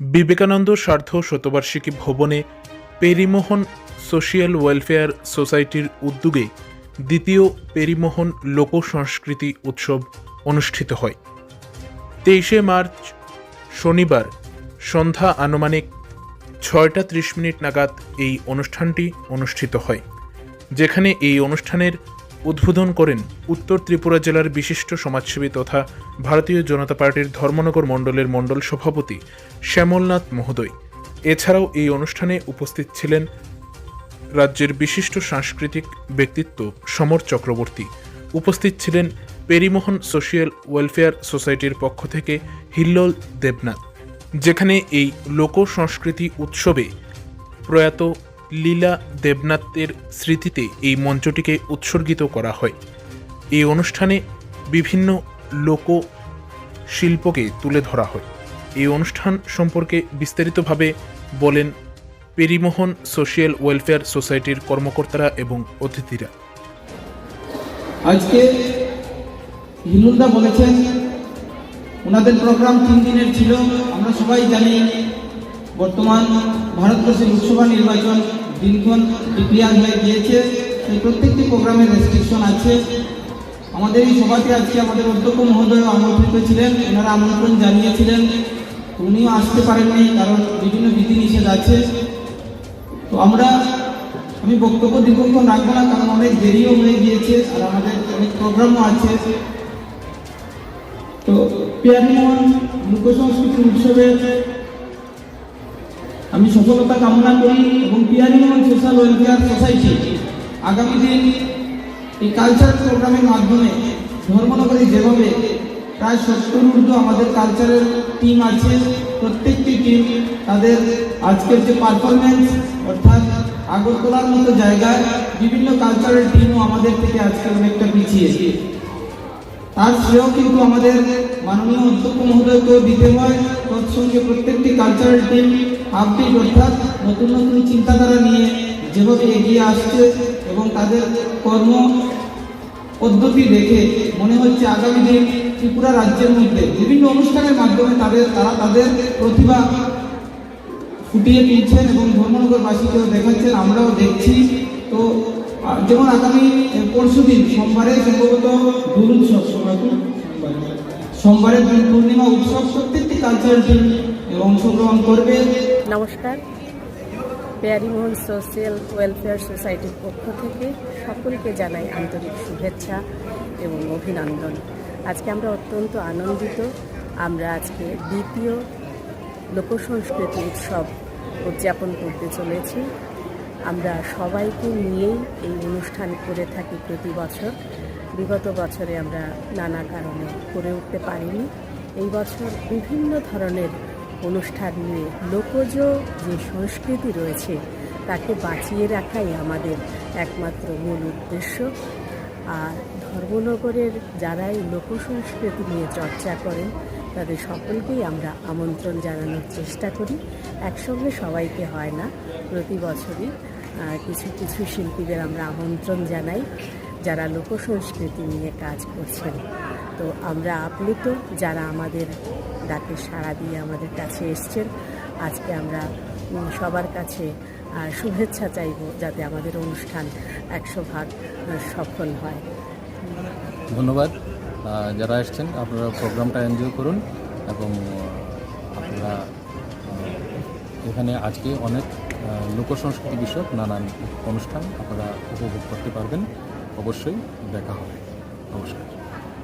বিবেকানন্দ স্বার্থ শতবার্ষিকী ভবনে পেরিমোহন social welfare সোসাইটির উদ্যোগে দ্বিতীয় পেরিমোহন লোক সংস্কৃতি উৎসব অনুষ্ঠিত হয়। তেইশে মার্চ, শনিবার, সন্ধ্যা আনুমানিক ছয়টা ত্রিশ মিনিট নাগাদ এই অনুষ্ঠানটি অনুষ্ঠিত হয়, যেখানে এই অনুষ্ঠানের উদ্বোধন করেন উত্তর ত্রিপুরা জেলার বিশিষ্ট সমাজসেবী তথা ভারতীয় জনতা পার্টির ধর্মনগর মণ্ডলের মণ্ডল সভাপতি শ্যামলনাথ মহোদয়। এছাড়াও এই অনুষ্ঠানে উপস্থিত ছিলেন রাজ্যের বিশিষ্ট সাংস্কৃতিক ব্যক্তিত্ব সমর চক্রবর্তী। উপস্থিত ছিলেন পেরিমোহন সোশিয়াল ওয়েলফেয়ার সোসাইটির পক্ষ থেকে হিল্লোল দেবনাথ। যেখানে এই লোক সংস্কৃতি উৎসবে প্রয়াত লীলা দেবনাথের স্মৃতিতে এই মঞ্চটিকে উৎসর্গিত করা হয়। এই অনুষ্ঠানে বিভিন্ন লোক শিল্পকে তুলে ধরা হয়। এই অনুষ্ঠান সম্পর্কে বিস্তারিতভাবে বলেন পেরিমোহন সোশিয়াল ওয়েলফেয়ার সোসাইটির কর্মকর্তারা এবং অতিথিরা। আজকে বলেছেন, ওনাদের প্রোগ্রাম তিন দিনের ছিল, আমরা সবাই জানি বর্তমান ভারতবর্ষের লোকসভা নির্বাচন দিনক্ষণ ডিক্লিয়ার হয়ে গিয়েছে। সেই প্রত্যেকটি প্রোগ্রামের রেস্ট্রিকশন আছে। আমাদের এই সভাতে আজকে আমাদের অধ্যক্ষ মহোদয় আমন্ত্রিত ছিলেন। ওনারা আমন্ত্রণ জানিয়েছিলেন। উনিও আসতে পারেননি কারণ বিভিন্ন বিধিনিষেধ আছে। তো আমরা, আমি বক্তব্য দীর্ঘক্ষণ রাখব না কারণ অনেক দেরিও হয়ে গিয়েছে আর আমাদের অনেক প্রোগ্রামও আছে। তো পিয়ারিমোহন লোক সংস্কৃতি উৎসবে আমি সফলতা কামনা করি এবং পিয়ারিমোহন সোশ্যাল ওয়েলফেয়ার সোসাইটি আগামী দিন এই কালচারাল প্রোগ্রামের মাধ্যমে ধর্মনগরে যেভাবে প্রায় সত্তর ঊর্ধ্ব আমাদের কালচারের টিম আছে, প্রত্যেকটি টিম তাদের আজকের যে পারফরমেন্স অর্থাৎ আগরতলার মতো জায়গায় বিভিন্ন কালচারাল টিমও আমাদের থেকে আজকে অনেকটা পিছিয়ে। তার শ্রেয় কিন্তু আমাদের মাননীয় অধ্যক্ষ মহোদয়কেও দিতে হয়। তৎসঙ্গে প্রত্যেকটি কালচারাল টিম আপডেট অর্থাৎ নতুন নতুন চিন্তাধারা নিয়ে যেভাবে এগিয়ে আসছে এবং তাদের কর্ম পদ্ধতি দেখে মনে হচ্ছে আগামী দিন ত্রিপুরা রাজ্যের মধ্যে বিভিন্ন অনুষ্ঠানের মাধ্যমে তাদের, তারা তাদের প্রতিভা ফুটিয়ে তুলছেন এবং ধর্মনগরবাসীকেও দেখাচ্ছেন, আমরাও দেখছি। তো যেমন আগামী পরশু দিন, সোমবারে সম্ভবত দোল উৎসব, সোমবার পূর্ণিমা উৎসব, প্রত্যেকটি কালচারাল টিম অংশগ্রহণ করবে। নমস্কার। পেয়ারিমোহন সোশ্যাল ওয়েলফেয়ার সোসাইটির পক্ষ থেকে সকলকে জানাই আন্তরিক শুভেচ্ছা এবং অভিনন্দন। আজকে আমরা অত্যন্ত আনন্দিত। আমরা আজকে দ্বিতীয় লোকসংস্কৃতি উৎসব উদযাপন করতে চলেছি। আমরা সবাইকে নিয়েই এই অনুষ্ঠান করে থাকি প্রতি বছর। বিগত বছরে আমরা নানা কারণে করে উঠতে পারিনি। এই বছর বিভিন্ন ধরনের অনুষ্ঠান নিয়ে লোকজ যে সংস্কৃতি রয়েছে, তাকে বাঁচিয়ে রাখাই আমাদের একমাত্র মূল উদ্দেশ্য। আর ধর্মনগরের যারাই লোকসংস্কৃতি নিয়ে চর্চা করেন, তাদের সকলকেই আমরা আমন্ত্রণ জানানোর চেষ্টা করি। একসঙ্গে সবাইকে হয় না, প্রতি বছরই কিছু কিছু শিল্পীদের আমরা আমন্ত্রণ জানাই, যারা লোকসংস্কৃতি নিয়ে কাজ করছেন। তো আমরা আপ্লুত, যারা আমাদের ডাকে সাড়া দিয়ে আমাদের কাছে এসছেন। আজকে আমরা সবার কাছে শুভেচ্ছা চাইব যাতে আমাদের অনুষ্ঠান একশো ভাগ সফল হয়। ধন্যবাদ। যারা এসছেন, আপনারা প্রোগ্রামটা এনজয় করুন এবং আপনারা এখানে আজকে অনেক লোকসংস্কৃতি বিষয়ক নানান অনুষ্ঠান আপনারা উপভোগ করতে পারবেন। অবশ্যই দেখা হবে। নমস্কার।